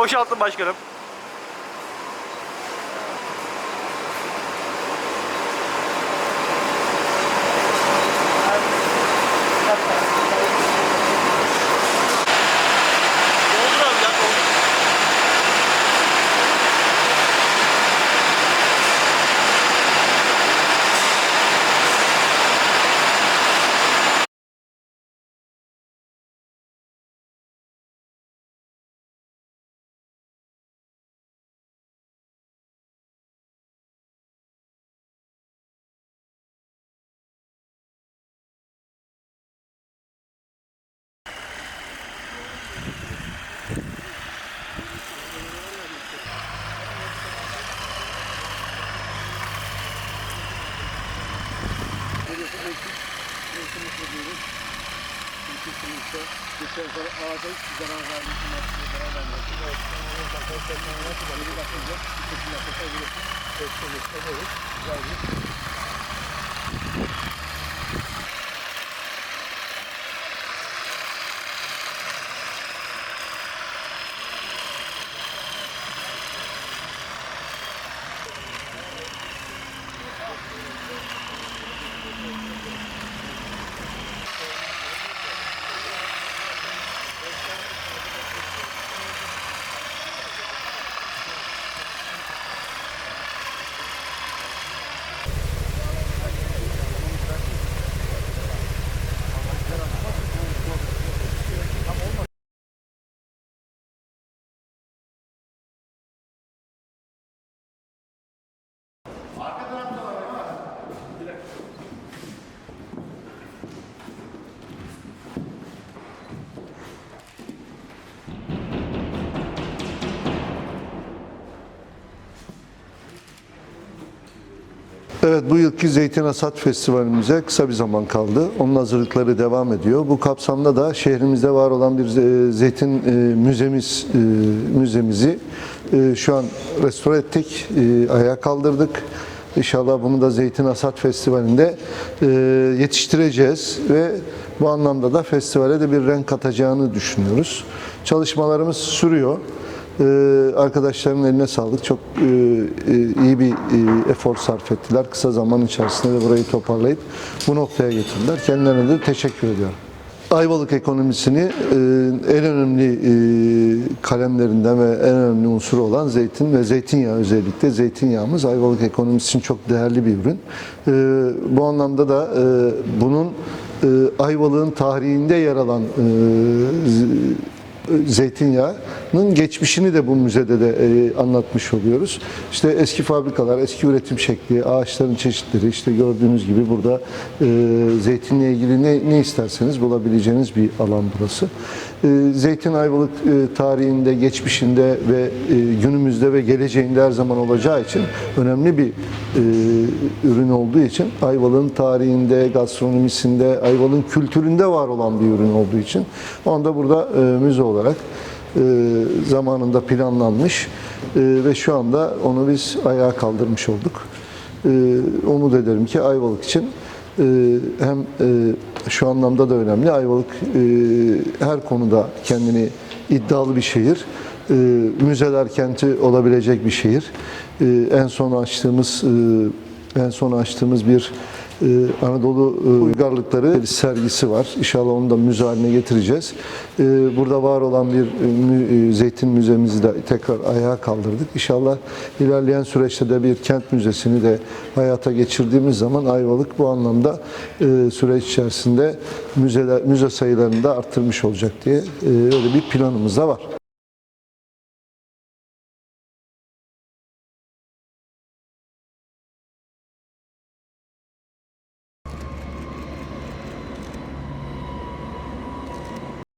Boşaltın başkanım. Evet bu yılki Zeytin Hasat Festivalimize kısa bir zaman kaldı. Onun hazırlıkları devam ediyor. Bu kapsamda da şehrimizde var olan bir ze- zeytin e, müzemiz e, müzemizi e, şu an restore ettik, e, ayağa kaldırdık. İnşallah bunu da Zeytin Hasat Festivali'nde e, yetiştireceğiz ve bu anlamda da festivale de bir renk katacağını düşünüyoruz. Çalışmalarımız sürüyor. Ee, arkadaşların eline sağlık. Çok e, e, iyi bir e, efor sarf ettiler. Kısa zaman içerisinde de burayı toparlayıp bu noktaya getirdiler. Kendilerine de teşekkür ediyorum. Ayvalık ekonomisini en önemli kalemlerinden ve en önemli unsuru olan zeytin ve zeytinyağı özellikle zeytinyağımız Ayvalık ekonomisi için çok değerli bir ürün. Bu anlamda da bunun Ayvalık'ın tarihinde yer alan zeytinyağının geçmişini de bu müzede de e, anlatmış oluyoruz. İşte eski fabrikalar, eski üretim şekli, ağaçların çeşitleri, işte gördüğünüz gibi burada e, zeytinle ilgili ne, ne isterseniz bulabileceğiniz bir alan burası. E, Zeytin Ayvalık e, tarihinde, geçmişinde ve e, günümüzde ve geleceğinde her zaman olacağı için önemli bir e, ürün olduğu için Ayvalık'ın tarihinde, gastronomisinde, Ayvalık'ın kültüründe var olan bir ürün olduğu için onu da burada e, müze olarak e, zamanında planlanmış e, ve şu anda onu biz ayağa kaldırmış olduk. E, umut ederim ki Ayvalık için e, hem e, şu anlamda da önemli. Ayvalık e, her konuda kendini iddialı bir şehir. E, müzeler kenti olabilecek bir şehir. E, en son açtığımız e, en son açtığımız bir e, Anadolu e, uygarlıkları sergisi var. İnşallah onu da müze haline getireceğiz. E, Burada var olan bir e, e, zeytin müzemizi de tekrar ayağa kaldırdık. İnşallah ilerleyen süreçte de bir kent müzesini de hayata geçirdiğimiz zaman Ayvalık bu anlamda süreç içerisinde müzeler, müze sayılarını da arttırmış olacak diye e, öyle bir planımız da var.